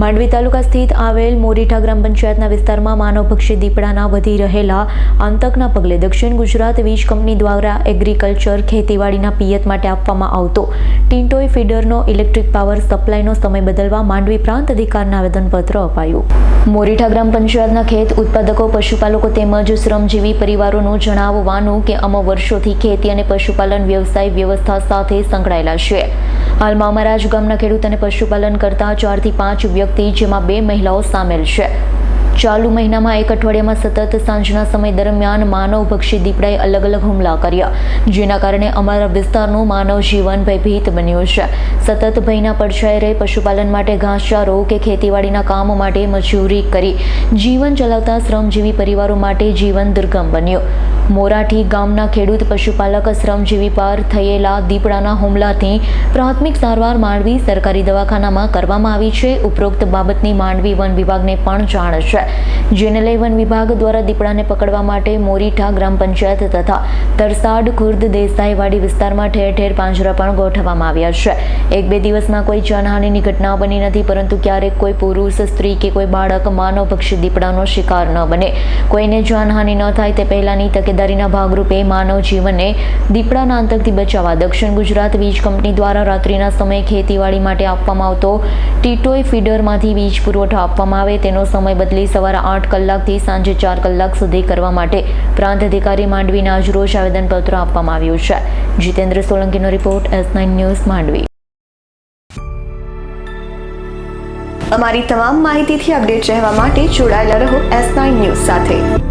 માંડવી તાલુકા સ્થિત આવેલ મોરીઠા ગ્રામ પંચાયતના વિસ્તારમાં માનવભક્ષી દીપડાના વધી રહેલા આતંકના પગલે દક્ષિણ ગુજરાત વીજ કંપની દ્વારા એગ્રીકલ્ચર ખેતીવાડીના પિયત માટે આપવામાં આવતો ટિન્ટોય ફીડરનો ઇલેક્ટ્રિક પાવર સપ્લાયનો સમય બદલવા માંડવી પ્રાંત અધિકારને આવેદનપત્ર અપાયું. મોરીઠા ગ્રામ પંચાયતના ખેત ઉત્પાદકો, પશુપાલકો તેમજ શ્રમજીવી પરિવારોનું જણાવવાનું કે અમો વર્ષોથી ખેતી અને પશુપાલન વ્યવસાય વ્યવસ્થા સાથે સંકળાયેલા છે. હાલમાં અમારા જ ગામના ખેડૂત અને પશુપાલન કરતા ચારથી પાંચ વ્યક્તિ, જેમાં બે મહિલાઓ સામેલ છે. ચાલુ મહિનામાં એક અઠવાડિયામાં સતત સાંજના સમય દરમિયાન માનવભક્ષી દીપડાએ અલગ અલગ હુમલા કર્યા. જેના કારણે અમારા વિસ્તારનું માનવ જીવન ભયભીત બન્યું છે. સતત ભયના પડછાઈ રહી પશુપાલન માટે ઘાસચારો કે ખેતીવાડીના કામ માટે મજૂરી કરી જીવન ચલાવતા શ્રમજીવી પરિવારો માટે જીવન દુર્ગમ બન્યું. મોરાઠી ગામના ખેડૂત પશુપાલક શ્રમજીવી પર થયેલા દીપડાના હુમલાથી પ્રાથમિક સારવાર માંડવી સરકારી દવાખાનામાં કરવામાં આવી છે. ઉપરોક્ત બાબતની માંડવી વન વિભાગને પણ જાણ છે. જેને લઈ વન વિભાગ દ્વારા દીપડાને પકડવા માટે મોરીઠા ગ્રામ પંચાયત તથા તરસાડ, ખુર્દ દેસાઈવાડી વિસ્તારમાં ઠેર ઠેર પાંજરા પણ ગોઠવવામાં આવ્યા છે. એક બે દિવસમાં કોઈ જાનહાનિની ઘટના બની નથી, પરંતુ ક્યારેક કોઈ પુરુષ, સ્ત્રી કે કોઈ બાળક માનવભક્ષી દીપડાનો શિકાર ન બને. કોઈને જાનહાનિ ન થાય તે પહેલાંની તકેદારીના ભાગરૂપે માનવ જીવનને દીપડાના આતંકથી બચાવવા દક્ષિણ ગુજરાત વીજ કંપની દ્વારા રાત્રિના સમયે ખેતીવાડી માટે આપવામાં આવતો ટીટોય ફીડરમાંથી વીજ પુરવઠો આપવામાં આવે તેનો સમય બદલી સવારે આઠ કલાકથી સાંજે ચાર કલાક સુધી કરવા માટે પ્રાંત અધિકારી માંડવીના આજરોજ આવેદનપત્ર આપવામાં આવ્યું છે. Jitendra સોલંકીનો report S nine news Mandvi. અમારી તમામ માહિતીથી અપડેટ રહેવા માટે જોડાયેલા રહો એસ નાઇન ન્યૂઝ સાથે.